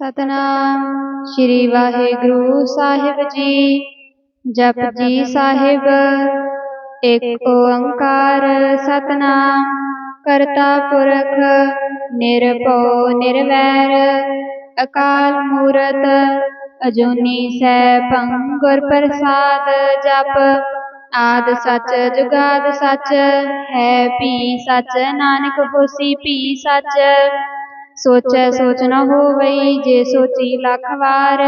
ਸਤਨਾਮ ਸ੍ਰੀ ਵਾਹਿਗੁਰੂ ਸਾਹਿਬ ਜੀ ਜਪ ਜੀ ਸਾਹਿਬ ਇੱਕ ਓੰਕਾਰ ਸਤਨਾਮ ਕਰਤਾ ਪੁਰਖ ਨਿਰਭਉ ਨਿਰਵੈਰ ਅਕਾਲ ਮੂਰਤ ਅਜੂਨੀ ਸੈਭੰ ਗੁਰ ਪ੍ਰਸਾਦ ਜਪ ਆਦ ਸੱਚ ਜੁਗਾਦ ਸੱਚ ਹੈ ਭੀ ਸੱਚ ਨਾਨਕ ਹੋਸੀ ਭੀ ਸੱਚ ਸੋਚੈ ਸੋਚ ਨ ਹੋਵਈ ਜੇ ਸੋਚੀ ਲੱਖ ਵਾਰ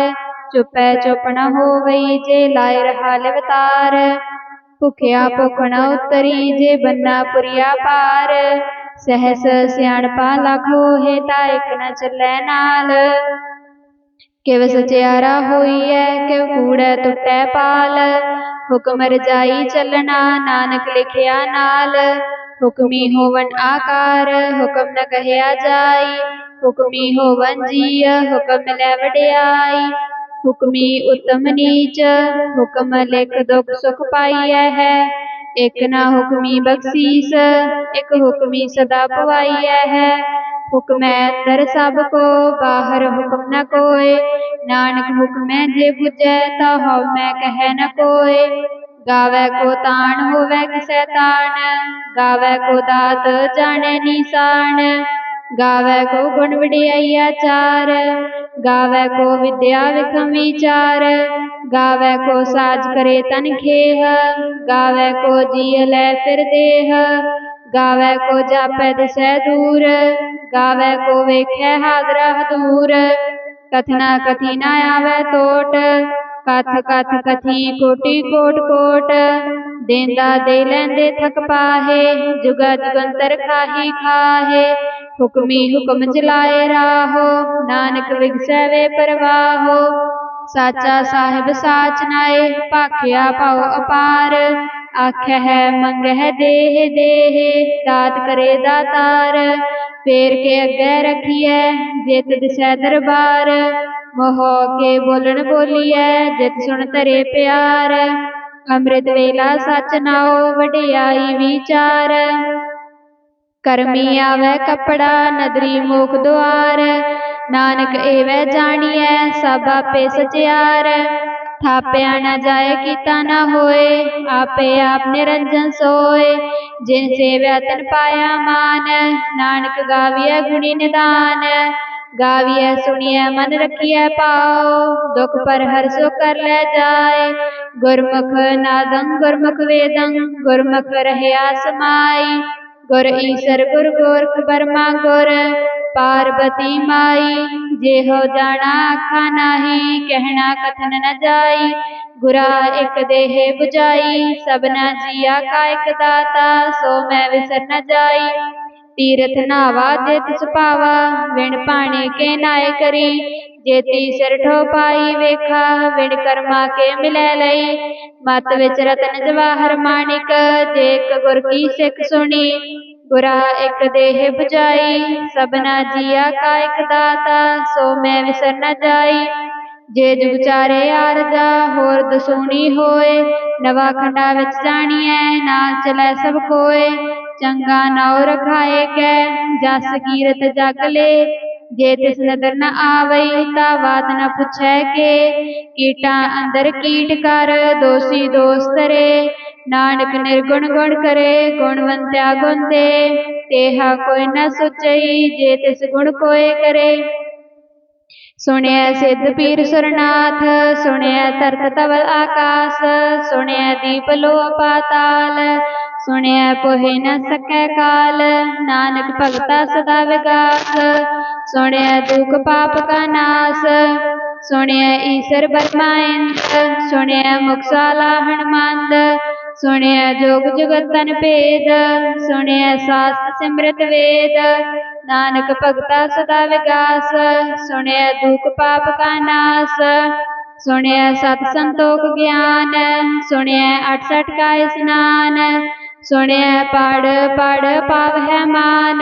ਚੁਪੈ ਚੁਪ ਨ ਹੋਵਈ ਜੇ ਲਾਇ ਰਹਾ ਲਵਤਾਰ ਭੁਖਿਆ ਭੁਖ ਨ ਉਤਰੀ ਜੇ ਬੰਨਾ ਪੁਰੀਆ ਪਾਰ ਸਹਸ ਸਿਆਣਪਾ ਲੱਖ ਹੋਏ ਤਾ ਇਕ ਨ ਚੱਲੈ ਨਾਲ ਕਿਵ ਸਚਿਆਰਾ ਹੋਈਐ ਕਿਵ ਕੂੜੈ ਟੁੱਟੈ ਪਾਲ ਹੁਕਮ ਰਜਾਈ ਚੱਲਣਾ ਨਾਨਕ ਲਿਖਿਆ ਨਾਲ हुक्मी होवन आकार, हुक्म न कहया जाय हुक्मी होवन जिय, हुक्म न लैवड्याई हुक्मी उत्तम नीच, हुक्म लिख दुख सुख पाई है। एक ना हुक्मी बख्शीस, एक हुक्मी सदा पवाई है। हुक्म अंदर सबको, बाहर हुक्म न कोय नानक हुक्म जे बुझे तो मैं कह न कोय गावे को तान होवे किसे तान गावे को दात जाने निशान, गावे को गुणवड़ी बढ़िया चार, गावे को विद्या विखमी चार, गावे को साज करे तन खेह, गावे को जिय ले फिर देह, गावे को जापे दिशे दूर, गावे को वेखे हाग्रह दूर, कथना कथी आवे तोट कथ कथ कथी कोटि कोट कोट। देंदा दे लेंदे थक पाहे, जुगा जुगंतर खाही खाहे। हुक्मी हुक्म जलाए राहो, नानक विगसवे परवाहो। साचा साहिब साच नाए भाख्या पाओ अपार। आख है, मंग है देह देह, दात करे दातार। फेर के अगे रखिए जित दिशा दरबार। मोह के बोलन बोलिए जित सुन तरे प्यार। अमृत वेला सच नाओ, वडियाई विचार। करमी आवे कपड़ा, नदरी मुख द्वार नानक एवै जानिए सब आपे सचियार। थापया न जाए किता न होए, आपे आप निरंजन सोए। जिन सेव्या तन पाया मान, नानक गाविया गुणी निदान। गाविए सुनिए मन रखिए पाओ, दुख पर हर सो कर ले जाए। गुरमुख नादं, गुरमुख वेदं, गुरमुख रहे आसमाई। गुर ईश्वर, गुर गोरख, बर्मा गुर, पार्वती माई। जे हो जाना आखा नाही, कहना कथन न जाई। गुरा एक देहे बुझाई सबना जिया का एक दाता, सो मैं विसर न जाई। तीर्थ नावा जेत सुपावा, विण पाने के नाय करी जेती सरठो पाई वेखा, विण कर्मा के मिले लई। मत विच रतन जवाहर माणिक जेक गुर की सिख सुनी गुरा एक देह बुझाई, सबना जिया का एक दाता, सो मैं विसर न जाई। जे जुग चारे आर जा होर दसूनी होए, नवा खंडा विच जानी है ना चले सब कोए। ਚੰਗਾ ਨਾਉ ਰਖਾਏ ਕੈ ਜਸ ਕੀਰਤ ਜਗ ਲੇ ਜੇ ਤਿਸ ਨਦਰ ਨ ਆਵਈ ਤਾ ਬਾਤ ਨ ਪੁੱਛੈ ਕੇ ਕੀਟਾਂ ਅੰਦਰ ਕੀਟ ਕਰ ਦੋਸੀ ਦੋਸ ਤਰੇ ਨਾਨਕ ਨਿਰਗੁਣ ਗੁਣ ਕਰੇ ਗੁਣਵੰਤਿਆ ਗੁਣ ਦੇ ਤੇਹਾ ਕੋਈ ਨ ਸੁਚਈ ਜੇ ਤਿਸ ਗੁਣ ਕੋਏ ਕਰੇ ਸੁਣਿਆ ਸਿੱਧ ਪੀਰ ਸੁਰਨਾਥ ਸੁਣਿਆ ਤਰਤ ਤਵਲ ਆਕਾਸ ਸੁਣਿਆ ਦੀਪ ਲੋ ਪਾਤਾਲ ਸੁਣਿਆ ਪੋਹਿ ਨ ਸਕੈ ਕਾਲ ਨਾਨਕ ਭਗਤਾ ਸਦਾ ਵਿਗਾਸ ਸੁਣਿਆ ਦੁਖ ਪਾਪ ਕਾ ਨਾਸ ਸੁਣਿਆ ਈਸ਼ਰ ਬਰਮਾਇੰਦ ਸੁਣਿਆ ਮੁਕਸਾਲਾ ਹਨਮੰਦ ਸੁਣਿਆ ਜੋਗ ਜੁਗਤਨ ਭੇਦ ਸੁਣਿਆ ਸਾਸਤ ਸਿਮਰਤ ਵੇਦ ਨਾਨਕ ਭਗਤਾ ਸਦਾ ਵਿਗਾਸ ਸੁਣਿਆ ਦੁਖ ਪਾਪ ਕਾ ਨਾਸ ਸੁਣਿਆ ਸਤ ਸੰਤੋਖ ਗਿਆਨ ਸੁਣਿਆ 68 ਕਾ ਇਸਨਾਨ सुने पढ़ पढ़ पाव है मान,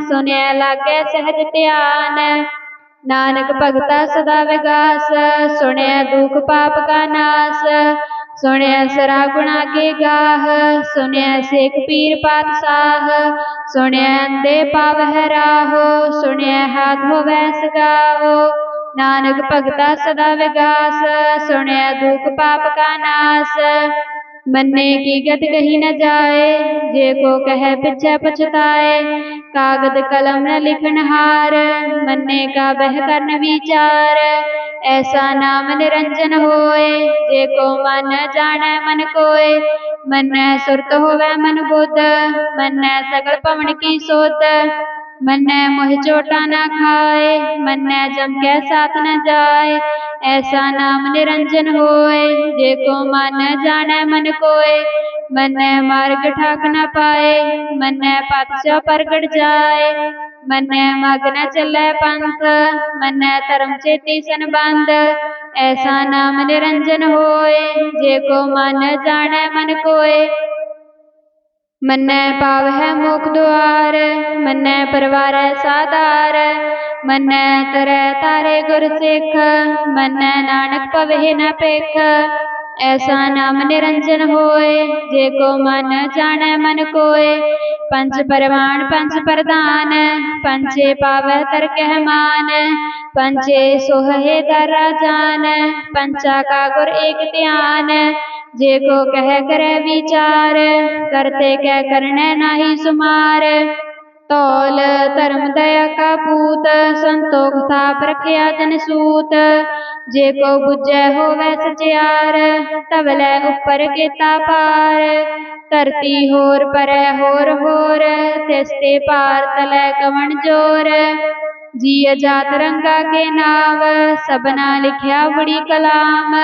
सुने लागे सहज ध्यान। नानक भगता सदा विगास, सुने दुख पाप का नास। सुने सरा गुणा के गाह, सुने सिख पीर पातशाह। सुने अंधे पाव है राहो, सुने हाथ हो वैस गाहो। नानक भगता सदा विगास, सुने दुख पाप का नास। मन्ने की गत कही न जाए। जे को कह पिछे पछताए कागद कलम न लिखन हार। मन्ने का बह करन विचार। ऐसा नाम निरंजन होए। जे को मन जाने मन कोए। मन सुरत होवे मन बुद्ध मन सगल पवन की सोत। मन्ने मोह चोटा ना खाए, मन्ने जम के साथ न जाए। ऐसा नाम निरंजन होए देखो मन जाने मन कोए। मन्ने मार्ग ठाक न पाए, मन्ने पातशाह प्रगट जाए। मन्ने मग्न चले पंथ, मन्ने धर्म चेती सन बंद ऐसा नाम निरंजन होए, जे को मन जाने मन कोए। मनै पाव है मुख द्वार मन्नै परवारै साधार मन्नै तरै तारे गुर सिख, मन्नै नानक पवे न पेख। ऐसा नाम निरंजन होए, जे को मन जाने मन कोय पंच परमाण पंच प्रधान, पंचे पावह तर कहमान पंचे सोहे दरा जान, पंचा का गुर एक ध्यान। जे को कह कर विचार, करते कह करने नाही सुमार। तौल धर्म दया का पूत, संतोख था प्रख्या जन सूत। जे को बुझे हो वै सचार तबले ऊपर किता पार। धरती होर पर होर होर तिस्ते पार तले कवन ज़ोर। जिय जात रंगा के नाव, सबना लिखिया बड़ी कलाम।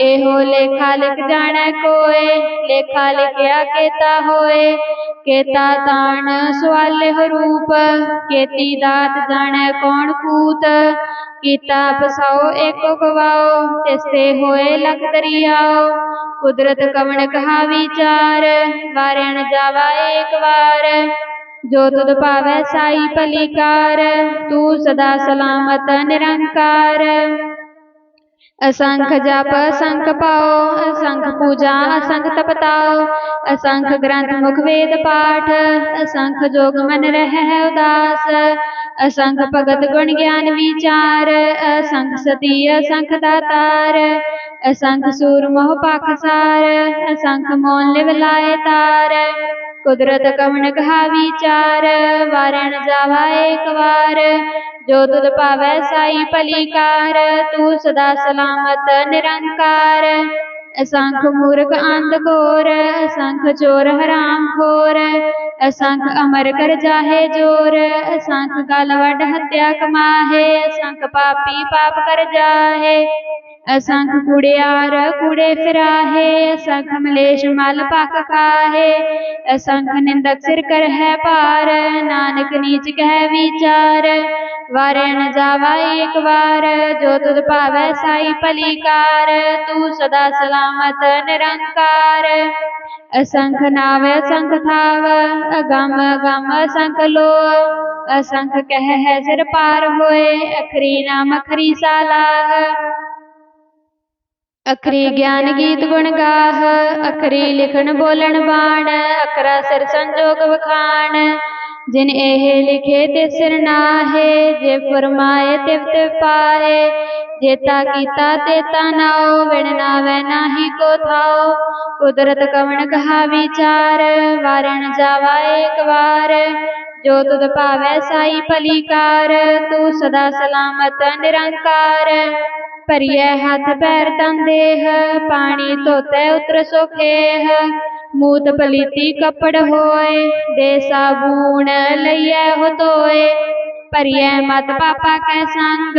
एहो लेखा लिख जाने कोए लेखा लिखया केता होए। केता तान सवाल हरूप केती दात जाने कौन कूत। कीता पसाओ एको गवाओ तिसते होए लख दरियाओ। कुदरत कवन कहा विचार वारण जावा एक बार जो तुद पावे साई पलिकार, तू सदा सलामत निरंकार। असंख जाप, असंख पाओ, असंख पूजा, असंख तपताओ, असंख ग्रंथ मुख वेद पाठ, असंख जोग मन रह उदास, असंख भगत गुण ज्ञान विचार, असंख सती, असंख दातार, असंख सूर मोह पाखसार असंख मौन लिव तार, कुदरत कवन कहा विचार, वारण जावा एक वार जो तुद पावै साई भलीकार तू सदा सलामत, निरंकार। असंख मूर्ख अंध घोर असंख चोर हराम घोर असंख अमर कर जाहे ज़ोर, असंख गल वड हत्या कमाहे, असंख पापी पाप कर जाहे। असंख कुड़ियार कुड़े फिराहे, असंख मलेश मल पक खाहे असंख निंदक सिर कर है पार, नानक नीच कह विचार। वारे न जावा एक बार, जो तुद पावै साई भलीकार तू सदा सलामत निरंकार। असंख नाव असंख थाव, अगम अगम असंख लो। असंख कह है सिर पार होए, अखरी नाम अखरी सालाह। अकरे ज्ञान गीत गुण गाह अकरे लिखन बोलन बाण अकरा सर संजोग बखान। जिन एह लिखे ते सिर नाहे, जे फरमाए तिव तिव पाए जेता कीता तेता नाओ विणना वै नाही को थाओ। कुदरत कवन कहा विचार, वारण जावा एक बार जो तुद पावे साई पलीकार तू सदा सलामत निरंकार। परिये हाथ पैर तन देह पानी धोते उतर सोखेह। मूत पलीती कपड़ होए दे साबून लिये हो धोए परिये मत पापा कै संग,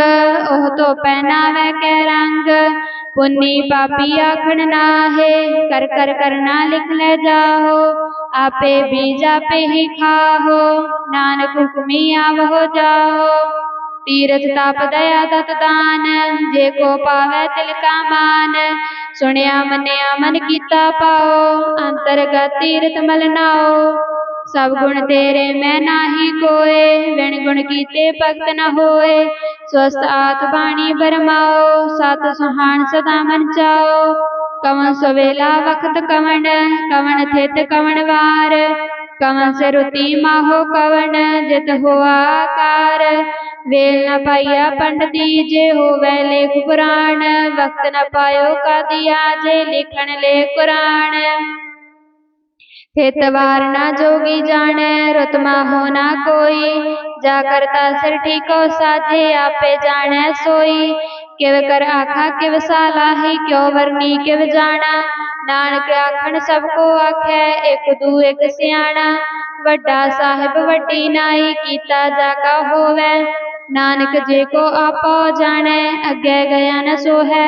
ओह तो पहनावे के रंग। पुन्नी पापी आखण नाहे, कर कर करना लिख ले जाहो। आपे बीजा पे ही खाहो, नानक हुकमी आवहो जाहो। तीरथ ताप दया तत दान, जे को पावे तिल का मान सुनिया मनिया मन कीता पाओ, अंतर्गत तीरथ मलनाओ सब गुण तेरे मैं नाही कोए विण गुण कीते भक्त न होए। स्वस्थ आत बाणी बरमाओ, सत सुहान सदा मन चाओ। कवन सवेला वक्त कवन कवन थित कवन वार। कवन से रुति माहो कवन, जित हो आकार। वेल न पाइया पंड दीजे हो वै लेख वक्त न पायो का दिया जे लिखण ले कुरान हेतवार ना जोगी जाने रुतमा हो ना कोई। जा करता सिर ठीको साथे आपे जाने सोई। किव कर आखा, किव साला ही, क्यों वरनी किव जाना नानक आखन सबको आखे, एक दू, एक सियाणा। वड्डा साहिब, वड्डी नाई, कीता जाका होवे। नानक जे को आप जाने अगे गया न सो है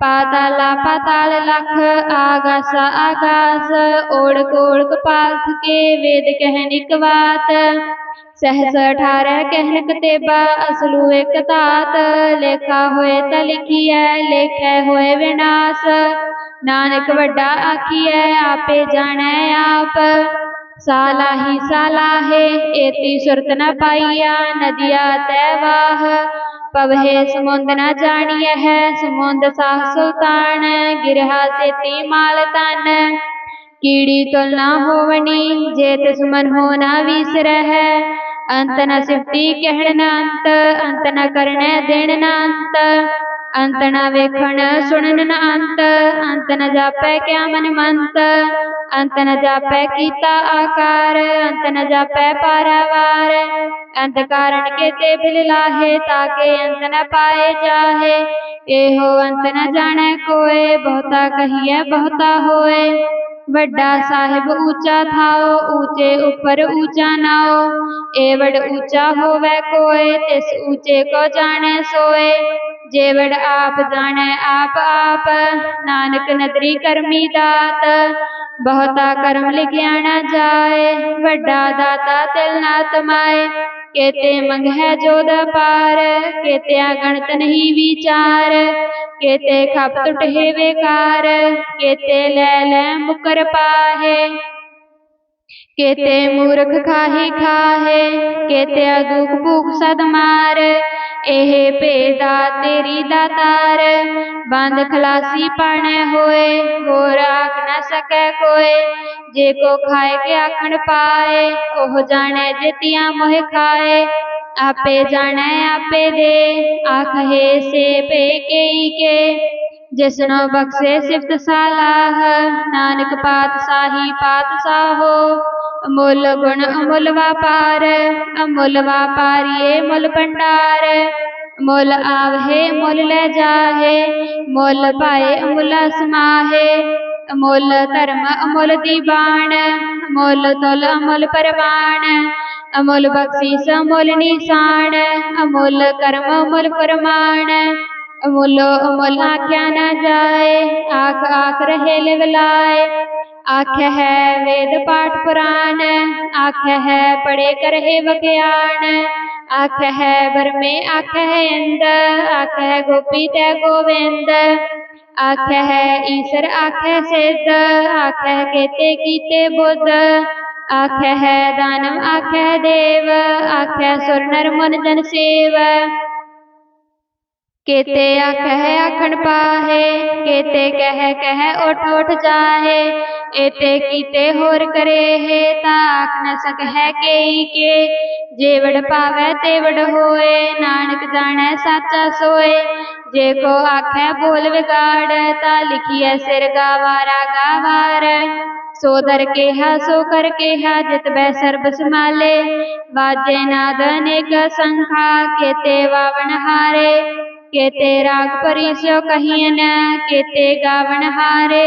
पाताल पाताल लख आकाश आकाश ओढ़क कोड़ पालथ के वेद कहनिक बात। सहस अठारह कहन कतेबा असलू एक तात। लेखा होए त लिखिए, लेखे होए विनाश। नानक वड्डा आखिए, आपे जाने आप। सालाही सालाहे, एती सुरत न पाइया, नदिया तैवाह पवहे समुंद न जानिय है समुंद साह सुल्तान, गिरहा सेती माल तन। कीड़ी तुल न होवनी, जेत सुमन हो न विसर है अंत न सिफती कहण अंत अंत न करने देण न अंतना वेखण सुनन न अंत अंत न जाप क्या मन मंत। अंत न जाप कीता आकार अंत न जाप पारावार। अंत कारण के ते बिल लाहे ताके अंत न पाए जाहे। एहो अंत न जाने कोए, बहुता कहिए बहुता होए। वड्डा साहिब ऊँचा थाओ, ऊँचे ऊपर ऊँचा नाओ। ए वड ऊँचा होवे कोए, तिस ऊँचे को जाने सोए। जेवड़ आप जाने, आप आप। नानक नदरी करमी दात, बहुता कर्म लिखिया न जाए। वड्डा दाता तिल ना तमाए। केते मंग है जोद पार केत्या गणत नहीं विचार। केते खप टुट है बेकार, केते ले ले मुकर पाहे। केते मूर्ख खाही खाहे, केते दुख भूख सद मार। ਇਹ ਭੇਦਾ ਤੇਰੀ ਦਾਤਾਰ ਬੰਦ ਖਲਾਸੀ ਪਾਣੇ ਹੋਏ ਹੋਰ ਆਖ ਨਾ ਸਕੈ ਕੋਏ ਜੇ ਕੋ ਖਾਏ ਕੇ ਆਖਣ ਪਾਏ ਉਹ ਜਾਣੇ ਜਿਤਿਆ ਮੋਹ ਖਾਏ ਆਪੇ ਜਾਣੈ ਆਪੇ ਦੇ ਆਖੇ ਸੇ ਪੇ ਕੇਈ ਕੇ ਜਿਸਨੋ ਬਖਸ਼ੇ ਸਿਫਤ ਸਾਲਾਹ ਨਾਨਕ ਪਾਤ ਸਾਹੀ अमूल गुण अमूल व्यापार, अमूल व्यापारिये मूल भंडार। मोल आवहे मोल ले जाहे मोल पाए, अमूल समाहे। अमूल धर्म, अमूल दीवान, अमोल तुल अमूल परवान। अमूल बख्शीस अमूल निशान, अमूल कर्म, अमूल प्रमाण मुलो मुल आख्या न जाए आख आख रहे लवलाए आख है वेद पाठ पुराण आख है पढ़े करहे वक्यान आख है भर में आख है इंद आख है गोपी तय गोविंद आख है ईश्वर आख है सिद्ध आख है केते कीते बुद्ध आख है दानम आख है देव आख है सुर नर मुन जन सेव केते आखह आखण पाहे, केते कह कह उठ उठ जाहे, एते कीते होर करे हे ता आख न सक है केई के। जेवड़ पावे तेवड़ होए, नानक जाने साचा सोए। जे को आखे बोल विगाड़ ता लिखिए सिर गावारा गावार सो दर केहा, सो कर केहा, जित बै सर्ब संभाले वाजे नाद अनेक संखा, केते वावन हारे। केते राग परिस्यो कहिए न केते गावन हारे।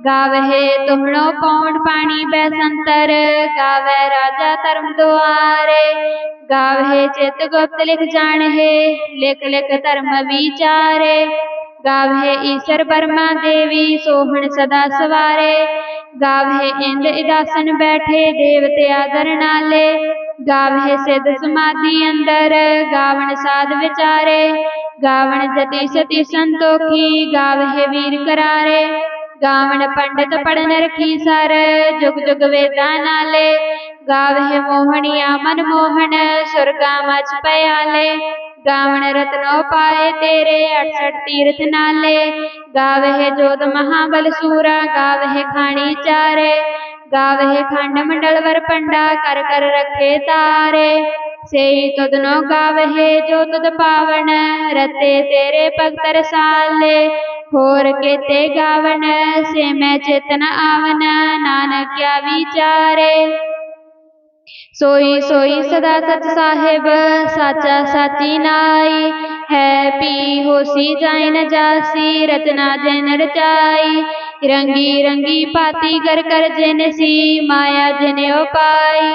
गावहे तुहणो पौंड पानी बैसंतर, गावे राजा धर्म दुआरे। गावहे चित गुप्त लिख जान हे लिख लिख धर्म विचारे। गावहे ईश्वर बर्मा देवी सोहन सदा सवारे। गावहे इंद इदासन बैठे देवते आदर नाले। गावहे सिद्ध समाधि अंदर, गावन साध विचारे। गावण जति सति संतोखी, गावहे वीर करारे। गावण पंडित पढ़न रखी सर, जुग जुग वेदा नाले। गावहे मोहनिया मन मोहन सुरगा मच पयाले। गावण रत्नो पाए तेरे अड़सठ तीर्थ नाले गावहे जोत महाबल सूरा गावहे खानी चारे गावहे खंड मंडल वर पंडा कर कर रखे तारे सेई तुदनो गावहे जो तुद पावन रते तेरे भगत रसाले होर केते गावन से मैं चेतन आवन नानक क्या विचारे सोई सोई सदा सच साहेब, साचा साची नाई। है पी होसी जाय न जासी, रचना जन रचाई। रंगी रंगी पाती कर कर जिन सी, माया जिन पाई।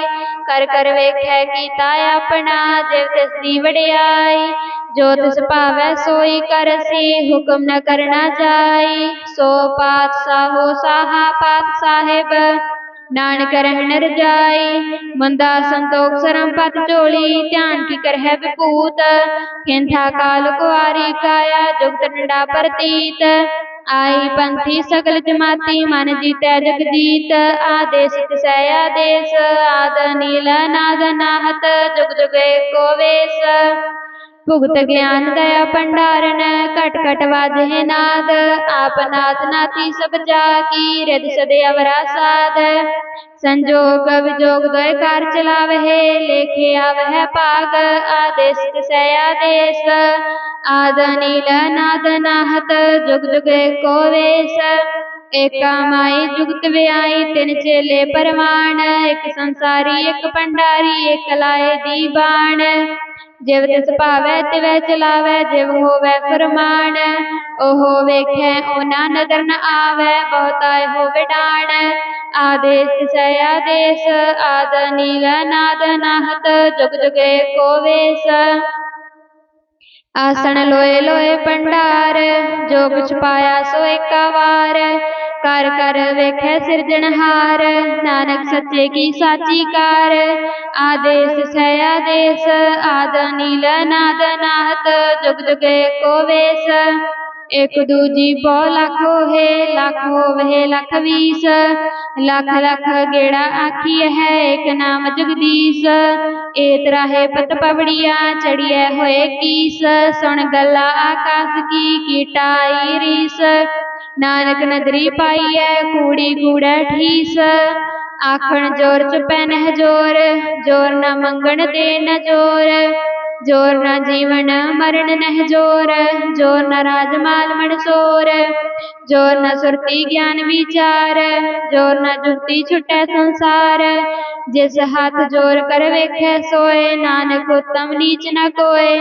कर कर वेखै कीता अपना जिव तिस दी वड़ियाई। जो तिस भावै सोई कर सी, हुक्म न करना जाई। सो पात साहो साहा पात साहिब नानक रह जाय मंदा संतोख सरम पत चोली, ध्यान की कर है विभूत खिंथा काल कुआरी काया, जुगत डंडा प्रतीत। आई पंथी सकल जमाती, मन जीत जग जीत। आदेश आदेश, आद नील नाद नाहत, जुग जुगे कोवेश गुप्त ज्ञान गया भंडारण कट कट वाजे नाद। आप नाथ नाथी सब जाकी रिद सदे अवरा साध संजोग विजोग दोय कार चलावहे, लेखे आवह पाग। आदेश आदेश। आद नील नाद नाहत, जुग जुग कोवेश एकामाई जुगत व्याई, तीन चेले परमाण, एक संसारी, एक भंडारी, एक लाए दी बाण जिव तिस भावै तिवै चलावै, जिव होवै फरमान। ओहो वेखै, ओना नदर न आवै, बहुताय हो डाण। आदेश तिसै आदेश, आद नील नाद नाहत, जुग जुगे को वेश। आसन लोए लोए भंडार जो कुछ पाया सो एक वार कर कर वेख सिरजनहार नानक सच्चे की साची कार। आदेश है आदेश आद नील नाद नाथ जुग जुगे को वेश। एक दूजी बो हे है, लाखो वह लख बीस लख लख गेड़ा आखी है, एक नाम जगदीश। एतरा है पत पवड़िया चढ़िए होए कीस। सुन गला आकाश की कीटाई रीस। नानक नदरी पाई है कूड़ी कूड़ा ठीस आखण ज़ोर चुपै नह ज़ोर ज़ोर न मंगण दे न ज़ोर। ज़ोर न जीवन मरण नह ज़ोर ज़ोर न राजमाल मनसोर ज़ोर न सुरती ज्ञान विचार, ज़ोर न जुती छुटे संसार। जिस हाथ ज़ोर कर वेखे सोए, नानक उत्तम नीच न कोय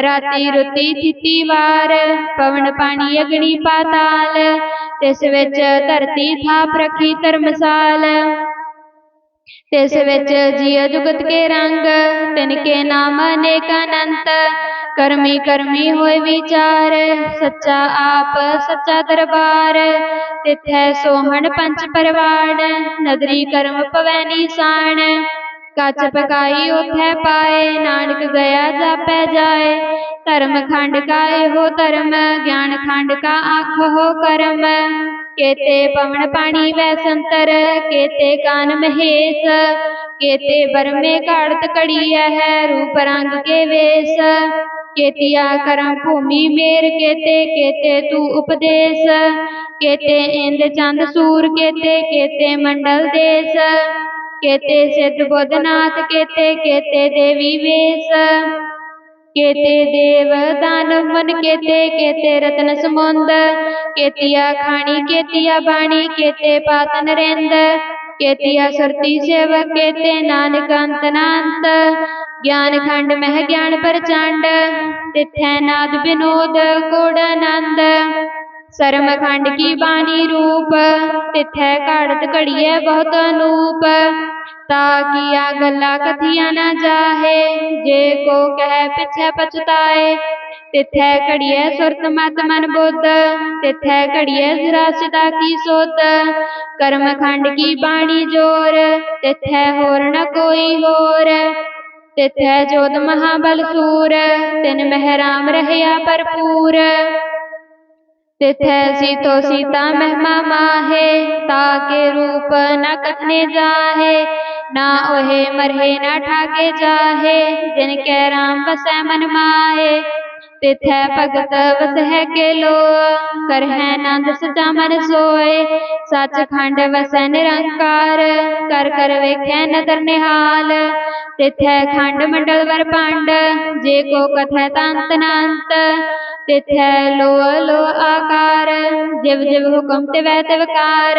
राती रुती थी वार, पवन पानी अग्नि पाताल। तिस विच धरती था प्रखी धर्मसाल ਤਿਸ ਵਿੱਚ ਜੀਅ ਜੁਗਤ ਕੇ ਰੰਗ ਤਿਨ ਕੇ ਨਾਮ ਅਨੇਕ ਅਨੰਤ ਕਰਮੀ ਕਰਮੀ ਹੋਏ ਵਿਚਾਰ ਸੱਚਾ ਆਪ ਸੱਚਾ ਦਰਬਾਰ ਤਿਥੈ ਸੋਹਣ ਪੰਚ ਪਰਵਾਣ ਨਦਰੀ ਕਰਮ ਪਵੈ ਨੀਸਾਨ ਕੱਚ ਪਕਾਈ ਉਥੈ ਪਾਏ ਨਾਨਕ ਗਿਆ ਜਾਪੈ ਜਾਏ ਧਰਮ ਖੰਡ ਕਾ ਇਹੋ ਧਰਮ ਗਿਆਨ ਖੰਡ ਕਾ ਆਖੋ ਕਰਮ केते पवन पाणी वैसंतर, केते कान महेश, केते बर में काड़त कड़ी है, रूप रंग के वेश। केतिया करम भूमि मेर, केते केते तू उपदेश। केते इंद चंद सूर, केते केते मंडल देश। केते सिद्ध बुधनाथ, केते केते देवी वेश। केते देव दान, मन केते केते रतन समुंद, केतिया खानी केतिया बाणी, केते पातन रेंद केतिया सुरती सेव केते नानक अंत नांत ज्ञान खंड मह ज्ञान प्रचंड, तिथै नाद विनोद कोडानंद सरम खंड की बाणी रूप, तिथै काड़त घड़ी बहुत अनूप ताकि अगला कथिया न जाहे, जे को कह पिछे पछताए। तिथे घड़िए सुरत मत मन बुद्ध, तिथै घड़िए जरासदा की सोत। कर्म खंड की बाणी ज़ोर, तिथै होर न कोई होर। तिथै जोत महाबल सूर, तिन महराम रहया भरपूर। तिथ सीतो सीता महमा माहे ताके रूप न कथने जाहे। ना ओहे मरहे न ठाके जाहे जिनके राम बस मन माहे। तिथे भगत बस है के लो कर है नंद सचा मन सोए सच खंड बस निरंकार कर कर वेख्य नदर निहाल। तिथे खंड मंडल वर पांड जे को कथ तंत नंत। तिथ लो लो आकार। जब जब हुकुम तिव तिव कार।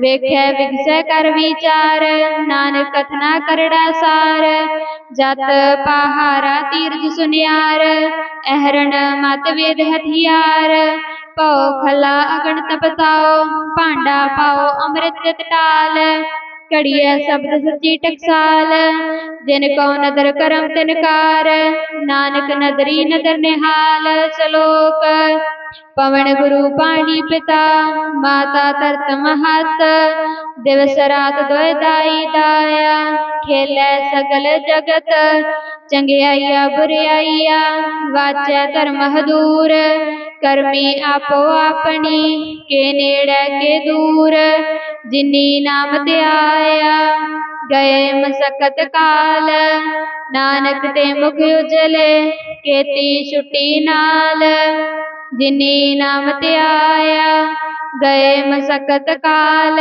वेख्य विगसय कर विचार। नानक कथना करड़ा सार। जत पहारा तीर्थ सुनियार। अहरण मत वेद हथियार। पौ खला अगण तपताओ। पांडा पाओ अमृत टाल। ਘੜੀਐ ਸ਼ਬਦ ਸੱਚੀ ਟਕਸਾਲ ਜਿਨ ਕੋ ਨਦਰ ਕਰਮ ਤਿਨਕਾਰ ਨਾਨਕ ਨਦਰੀ ਨਦਰ ਨਿਹਾਲ ਸ਼ਲੋਕ ਪਵਨ ਗੁਰੂ ਪਾਣੀ ਪਿਤਾ ਮਾਤਾ ਤਰਤ ਮਹਤ ਦਿਵਸ ਰਾਤ ਦੋਇ ਦਾਈ ਦਾਇਆ ਖੇਲੇ ਸਗਲ ਜਗਤ ਚੰਗਿਆਈਆ ਬੁਰਿਆਈਆ ਵਾਚੈ ਧਰਮ ਹਦੂਰ ਕਰਮੀ ਆਪੋ ਆਪਣੀ ਕੇ ਨੇੜੇ ਕੇ ਦੂਰ जिनी नाम त्याया आया गए मसकत काल। नानक ते मुख उजले, केती छुट्टी नाल। जिनी नाम त्याया आया गए मसकत काल।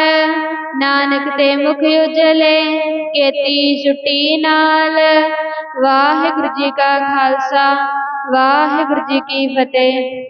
नानक ते मुख उजले, केती छुट्टी नाल। वाहेगुरु जी का खालसा, वाहेगुरु जी की फतेह।